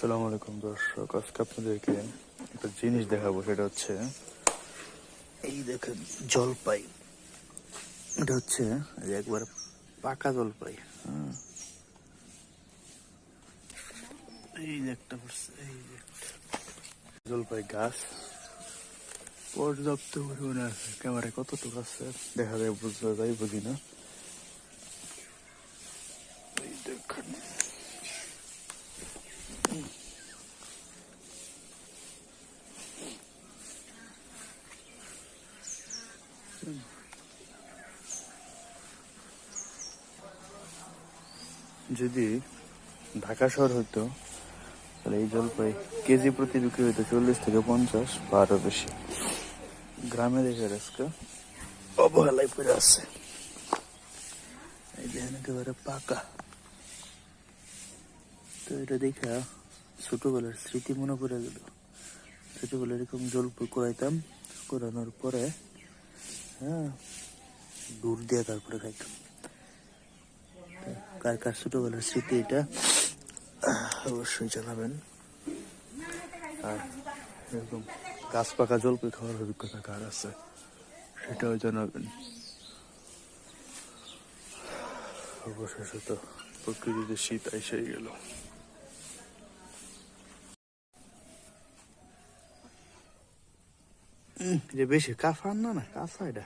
সালাম আলাইকুম দর্শক। আজকে আপনাদেরকে একটা জিনিস দেখাবো, সেটা হচ্ছে এই দেখেন জলপাই। এটা হচ্ছে একবার পাকা জলপাই হ্যাঁ। এই একটা এই জলপাই গাছ। পর্যাপ্ত পরিমাণে আছে ক্যামেরায় কতটুকু আছে? দেখা যায় বুঝতে যাই বুঝি না। এই দেখেন। যদি ঢাকা শহর হতো তাহলে এই জলপাই কেজি প্রতি বিক্রি হতো চল্লিশ থেকে পঞ্চাশ বা আরও বেশি গ্রামে দেখে আজকে অবহেলায় পড়ে আছে। এই একেবারে পাকা। তো এটা দেখা ছোটবেলার স্মৃতি মনে পড়ে গেল। ছোটবেলায় এরকম জলপাই করাইতাম করানোর পরে হ্যাঁ। দূর দিয়ে তারপরে খাইতাম কার কার ছোটবেলার স্মৃতি এটা? অবশ্যই জানাবেন। আর এরকম গাছ পাকা জলপাই খাওয়ার অভিজ্ঞতা কার আছে, সেটাও জানাবেন। অবশেষে তো প্রকৃতিতে শীত এসেই গেল। যে বেশি আন না না কাফা এটা।